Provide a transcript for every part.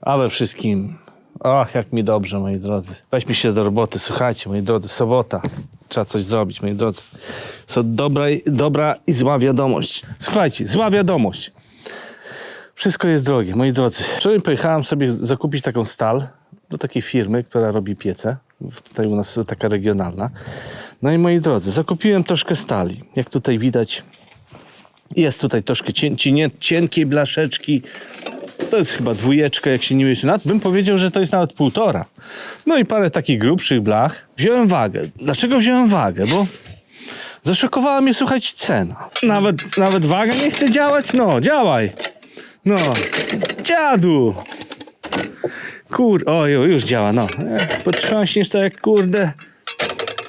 A we wszystkim, ach, jak mi dobrze, moi drodzy. Weźmy się do roboty, słuchajcie, moi drodzy, sobota. Trzeba coś zrobić, moi drodzy. To dobra, dobra i zła wiadomość. Słuchajcie, zła wiadomość. Wszystko jest drogie, moi drodzy. Wczoraj pojechałem sobie zakupić taką stal do takiej firmy, która robi piece. Tutaj u nas taka regionalna. No i moi drodzy, zakupiłem troszkę stali. Jak tutaj widać, jest tutaj troszkę cien, cienkiej blaszeczki. To jest chyba dwójeczka, jak się nie mieści. Nawet bym powiedział, że to jest nawet półtora. No i parę takich grubszych blach. Wziąłem wagę. Dlaczego wziąłem wagę? Bo zaszokowała mnie, słuchajcie, cena. Nawet, nawet waga nie chce działać? No, działaj. No, dziadu. Kur... Oj, już działa, no. E, Potrząśniesz to jak kurde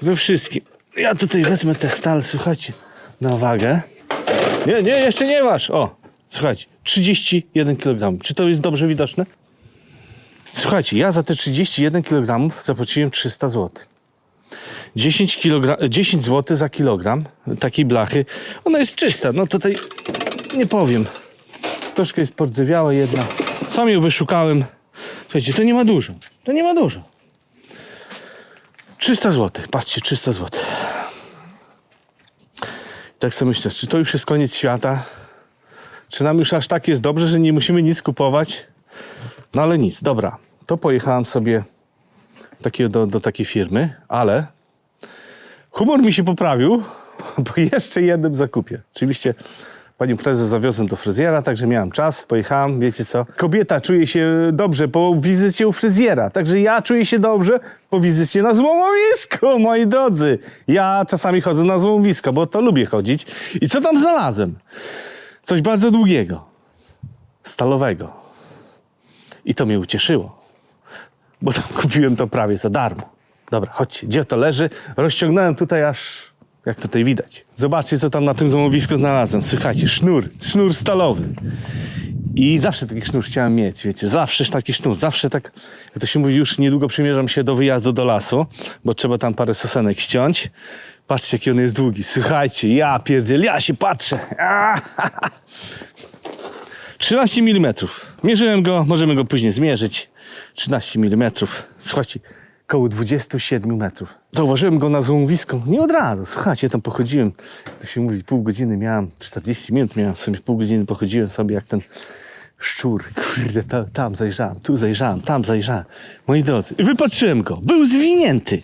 we wszystkim. Ja tutaj wezmę tę stal, słuchajcie, na wagę. Nie, nie, jeszcze nie waż. O, słuchajcie, 31 kg. Czy to jest dobrze widoczne? Słuchajcie, ja za te 31 kg zapłaciłem 300 zł. 10, kg, 10 zł za kilogram takiej blachy. Ona jest czysta, no tutaj nie powiem. Troszkę jest pordzewiała jedna. Sam ją wyszukałem. Słuchajcie, to nie ma dużo. To nie ma dużo. 300 zł. Patrzcie, 300 zł. Tak sobie myślę, czy to już jest koniec świata? Czy nam już aż tak jest dobrze, że nie musimy nic kupować? No ale nic, dobra. To pojechałem sobie do, do takiej firmy, ale humor mi się poprawił po jeszcze jednym zakupie. Oczywiście panią prezes zawiozłem do fryzjera, także miałem czas, pojechałem, wiecie co, kobieta czuje się dobrze po wizycie u fryzjera, także ja czuję się dobrze po wizycie na złomowisku, moi drodzy. Ja czasami chodzę na złomowisko, bo to lubię chodzić. I co tam znalazłem? Coś bardzo długiego, stalowego. I to mnie ucieszyło, bo tam kupiłem to prawie za darmo. Dobra, chodźcie, gdzie to leży? Rozciągnąłem tutaj aż, jak tutaj widać. Zobaczcie, co tam na tym złomowisku znalazłem. Słuchajcie, sznur, sznur stalowy. I zawsze taki sznur chciałem mieć, wiecie, zawsze taki sznur, zawsze tak, jak to się mówi, już niedługo przymierzam się do wyjazdu do lasu, bo trzeba tam parę sosenek ściąć. Patrzcie, jaki on jest długi. Słuchajcie, ja pierdziel, ja się patrzę. A, 13 mm. Mierzyłem go, możemy go później zmierzyć. 13 mm. Słuchajcie, koło 27 metrów. Zauważyłem go na złomowisku. Nie od razu. Słuchajcie, tam pochodziłem, to się mówi, pół godziny miałem, 40 minut miałem sobie, pół godziny pochodziłem sobie jak ten szczur. Kurde, ta, tam zajrzałem, tu zajrzałem, tam zajrzałem. Moi drodzy, wypatrzyłem go. Był zwinięty.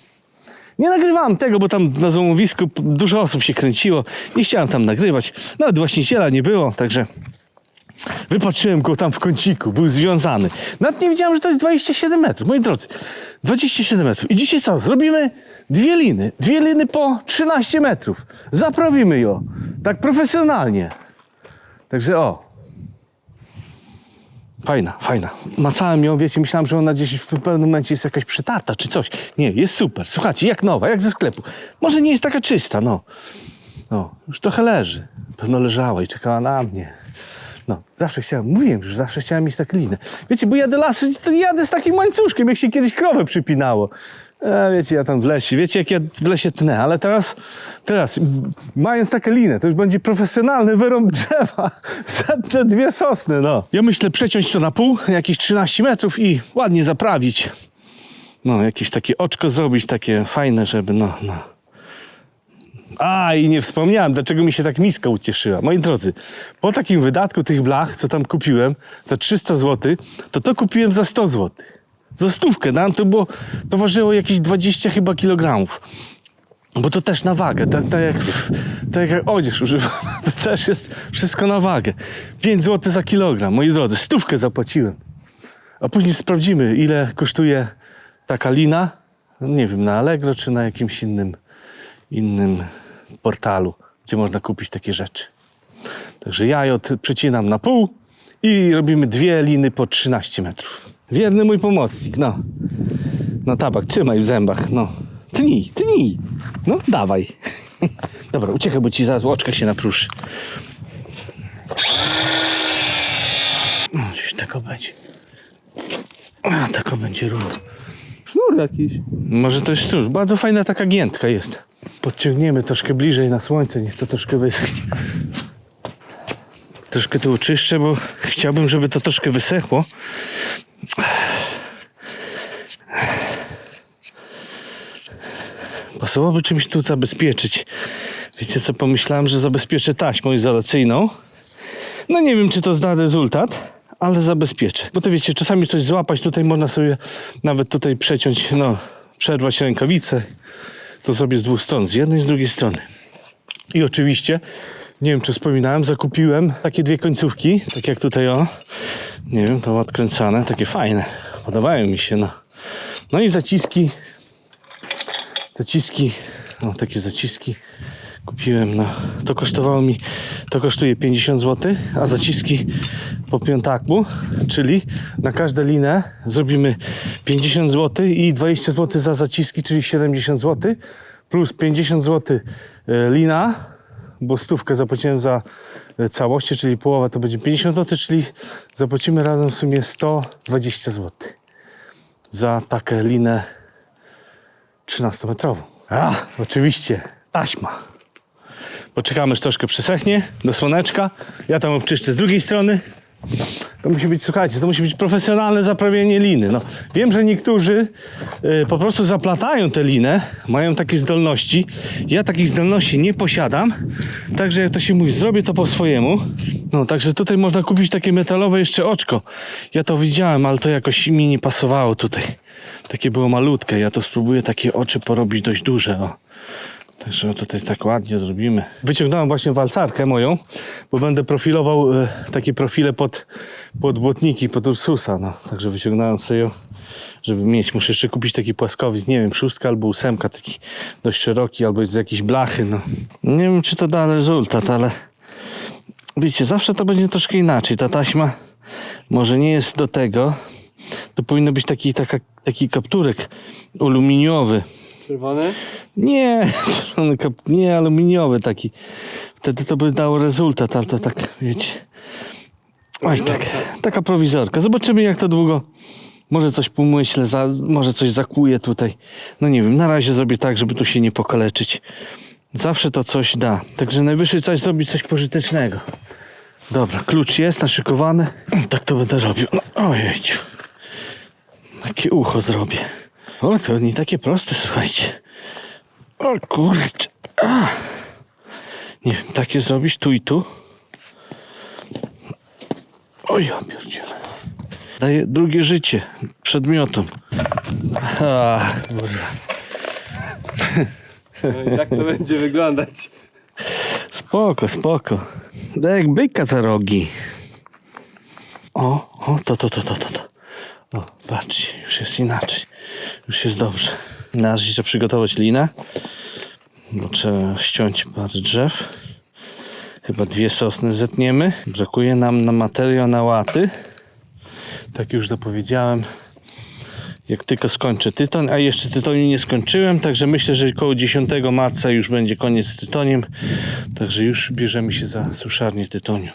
Nie nagrywałem tego, bo tam na złomowisku dużo osób się kręciło. Nie chciałem tam nagrywać. Nawet właściciela nie było, także Wypatrzyłem go tam w kąciku, był związany. Nawet nie wiedziałem, że to jest 27 metrów. Moi drodzy, 27 metrów. I dzisiaj co? Zrobimy dwie liny. Dwie liny po 13 metrów. Zaprawimy ją. Tak profesjonalnie. Także o. Fajna, fajna. Macałem ją, wiecie, myślałem, że ona gdzieś w pewnym momencie jest jakaś przytarta czy coś. Nie, jest super. Słuchajcie, jak nowa, jak ze sklepu. Może nie jest taka czysta, no. No, już trochę leży. Pewno leżała i czekała na mnie. No, zawsze chciałem, mówiłem, że zawsze chciałem mieć taką linę. Wiecie, bo jadę lasy, to jadę z takim łańcuszkiem, jak się kiedyś krowę przypinało. A wiecie, ja tam w lesie, wiecie, jak ja w lesie tnę, ale teraz, teraz, mając taką linę, to już będzie profesjonalny wyrąb drzewa. Zetnę dwie sosny, no. Ja myślę przeciąć to na pół, jakieś 13 metrów i ładnie zaprawić. No, jakieś takie oczko zrobić, takie fajne, żeby, no, no. A, i nie wspomniałem, dlaczego mi się tak miska ucieszyła. Moi drodzy, po takim wydatku tych blach, co tam kupiłem, za 300 zł, to to kupiłem za 100 zł. Za stówkę, nam to było, to ważyło jakieś 20 chyba kilogramów. Bo to też na wagę, tak, tak, jak, tak jak odzież używam, to też jest wszystko na wagę. 5 zł za kilogram, moi drodzy, stówkę zapłaciłem. A później sprawdzimy, ile kosztuje taka lina, nie wiem, na Allegro czy na jakimś innym innym portalu, gdzie można kupić takie rzeczy. Także ja ją t- przecinam na pół i robimy dwie liny po 13 metrów. Wierny mój pomocnik, no. No tabak, trzymaj w zębach, no. Tnij, tnij. No, dawaj. Dobra, uciekaj, bo ci zaraz łoczka się napruszy. No, gdzieś tako będzie. A, tako będzie równo. Sznur jakiś. Może to jest cóż, bardzo fajna taka giętka jest. Podciągniemy troszkę bliżej na słońce, niech to troszkę wyschnie. Troszkę tu oczyszczę, bo chciałbym, żeby to troszkę wysechło. Pasowałoby czymś tu zabezpieczyć. Wiecie co, pomyślałem, że zabezpieczę taśmą izolacyjną. No nie wiem, czy to zda rezultat, ale zabezpieczę. Bo to wiecie, czasami coś złapać, tutaj można sobie nawet tutaj przeciąć, no, przerwać rękawicę. To zrobię z dwóch stron, z jednej i z drugiej strony. I oczywiście, nie wiem czy wspominałem, zakupiłem takie dwie końcówki, tak jak tutaj o, nie wiem, to odkręcane, takie fajne, podobają mi się, no. No i zaciski, zaciski, o takie zaciski kupiłem, no. To kosztowało mi, to kosztuje 50 zł, a zaciski po piątaku, czyli na każdą linę zrobimy 50 zł i 20 zł za zaciski, czyli 70 zł, plus 50 zł e, lina, bo stówkę zapłaciłem za e, całości, czyli połowa to będzie 50 zł, czyli zapłacimy razem w sumie 120 zł za taką linę 13-metrową. A, oczywiście, taśma. Poczekamy, aż troszkę przysechnie do słoneczka. Ja tam obczyszczę z drugiej strony. To musi być, słuchajcie, to musi być profesjonalne zaprawienie liny. No, wiem, że niektórzy y, po prostu zaplatają tę linę, mają takie zdolności. Ja takich zdolności nie posiadam, także jak to się mówi, zrobię to po swojemu. No, także tutaj można kupić takie metalowe jeszcze oczko. Ja to widziałem, ale to jakoś mi nie pasowało tutaj. Takie było malutkie. Ja to spróbuję takie oczy porobić dość duże. O. Także o, tutaj tak ładnie zrobimy. Wyciągnąłem właśnie walcarkę moją, bo będę profilował e, takie profile pod, pod błotniki, pod Ursusa. No. Także wyciągnąłem sobie ją, żeby mieć. Muszę jeszcze kupić taki płaskowiec, nie wiem, szóstka albo ósemka, taki dość szeroki, albo z jakiejś blachy. No. Nie wiem, czy to da rezultat, ale wiecie, zawsze to będzie troszkę inaczej. Ta taśma może nie jest do tego. To powinno być taki, taka, taki kapturek aluminiowy. Czerwony? Nie, czerwony kap- nie aluminiowy taki. Wtedy to by dało rezultat, ale to tak, wiecie. Oj, tak, taka prowizorka. Zobaczymy jak to długo. Może coś pomyślę, za, może coś zakuje tutaj. No nie wiem, na razie zrobię tak, żeby tu się nie pokaleczyć. Zawsze to coś da. Także najwyższy czas zrobić coś pożytecznego. Dobra, klucz jest naszykowany. Tak to będę robił. No, ojejciu. Takie ucho zrobię. O, to nie takie proste, słuchajcie. O kurczę. A. Nie wiem, takie zrobić tu i tu. O ja pierdzielę. Daję drugie życie przedmiotom. A, kurwa. No i tak to będzie wyglądać. Spoko, spoko. Da jak byka za rogi. O, o, to, to, to, to, to, to. O, patrzcie, już jest inaczej. Już jest dobrze. Na razie trzeba przygotować linę. Bo trzeba ściąć parę drzew. Chyba dwie sosny zetniemy. Brakuje nam na materiał na łaty. Tak już zapowiedziałem. Jak tylko skończę tyton, a jeszcze tytoniu nie skończyłem, także myślę, że około 10 marca już będzie koniec z tytoniem. Także już bierzemy się za suszarnię tytoniu.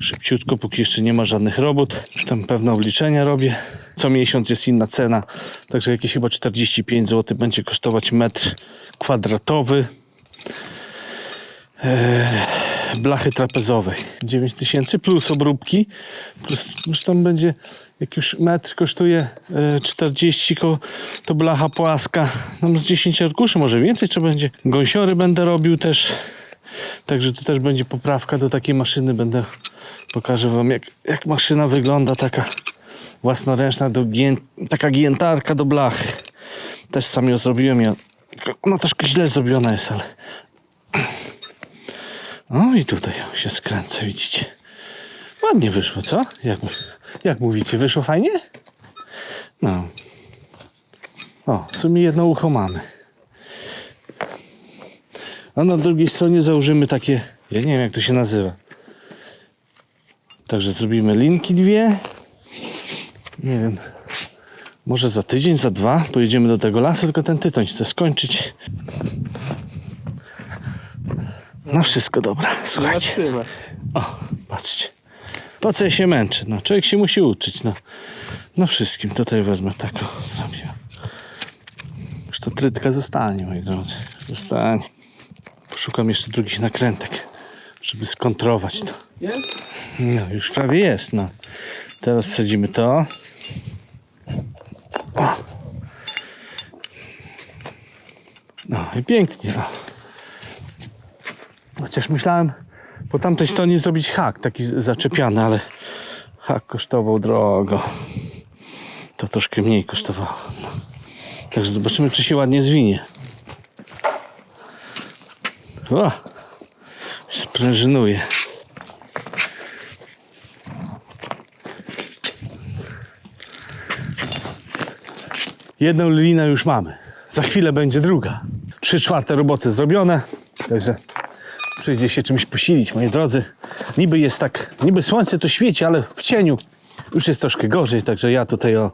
Szybciutko, póki jeszcze nie ma żadnych robót. Już tam pewne obliczenia robię. Co miesiąc jest inna cena, także jakieś chyba 45 zł będzie kosztować metr kwadratowy blachy trapezowej 9000 plus obróbki plus już tam będzie jak już metr kosztuje e, 40 ko, to blacha płaska. Tam z 10 arkuszy może więcej trzeba będzie? Gąsiory będę robił też. Także tu też będzie poprawka do takiej maszyny. Będę pokażę wam jak, jak maszyna wygląda taka własnoręczna do gię, taka giętarka do blachy. Też sam ją zrobiłem ja, ona troszkę źle zrobiona jest ale o i tutaj się skręca, widzicie. Ładnie wyszło, co? Jak, jak mówicie, wyszło fajnie? No. O, w sumie jedno ucho mamy. A na drugiej stronie założymy takie, ja nie wiem jak to się nazywa. Także zrobimy linki dwie. Nie wiem. Może za tydzień, za dwa pojedziemy do tego lasu, tylko ten tytoń chcę skończyć. Na wszystko dobra, słuchajcie. O, patrzcie. Po co się męczy? No, człowiek się musi uczyć. No, no wszystkim. Tutaj wezmę taką. Zrobię. Już to trytka zostanie, moi drodzy. Zostanie. Poszukam jeszcze drugich nakrętek, żeby skontrować to. No, już prawie jest. No. Teraz sadzimy to. O. No i pięknie. No. Chociaż myślałem po tamtej stronie zrobić hak taki zaczepiany, ale hak kosztował drogo. To troszkę mniej kosztowało. Także zobaczymy, czy się ładnie zwinie. O! Sprężynuje. Jedną linę już mamy. Za chwilę będzie druga. Trzy czwarte roboty zrobione. Także przyjdzie się czymś posilić, moi drodzy. Niby jest tak, niby słońce to świeci, ale w cieniu już jest troszkę gorzej. Także ja tutaj o,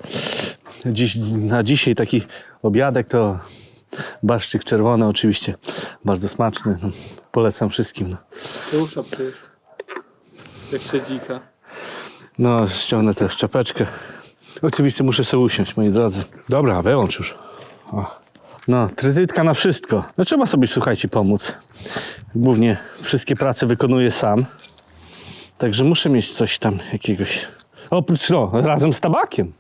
dziś, na dzisiaj taki obiadek to barszczyk czerwony oczywiście. Bardzo smaczny. No, polecam wszystkim. No. To usza przecież. Jak siedzika. No, ściągnę tę szczepeczkę. Oczywiście muszę sobie usiąść, moi drodzy. Dobra, wyłącz już. O. No, kredytka na wszystko. No trzeba sobie, słuchajcie, pomóc. Głównie wszystkie prace wykonuję sam. Także muszę mieć coś tam jakiegoś. Oprócz no, razem z tabakiem.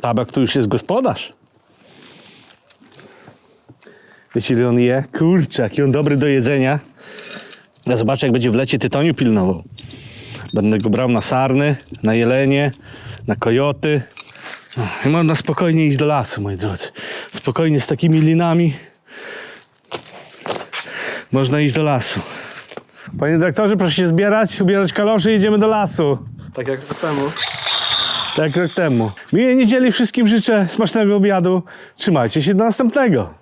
Tabak to już jest gospodarz. Wiecie, ile on je? Kurczę, jaki on dobry do jedzenia. Ja zobaczę, jak będzie w lecie tytoniu pilnował. Będę go brał na sarny, na jelenie, na kojoty. I można spokojnie iść do lasu, moi drodzy. Spokojnie z takimi linami można iść do lasu. Panie dyrektorze, proszę się zbierać, ubierać kalosze i jedziemy do lasu. Tak jak rok temu. Tak jak rok temu. Miłej niedzieli wszystkim życzę, smacznego obiadu. Trzymajcie się do następnego.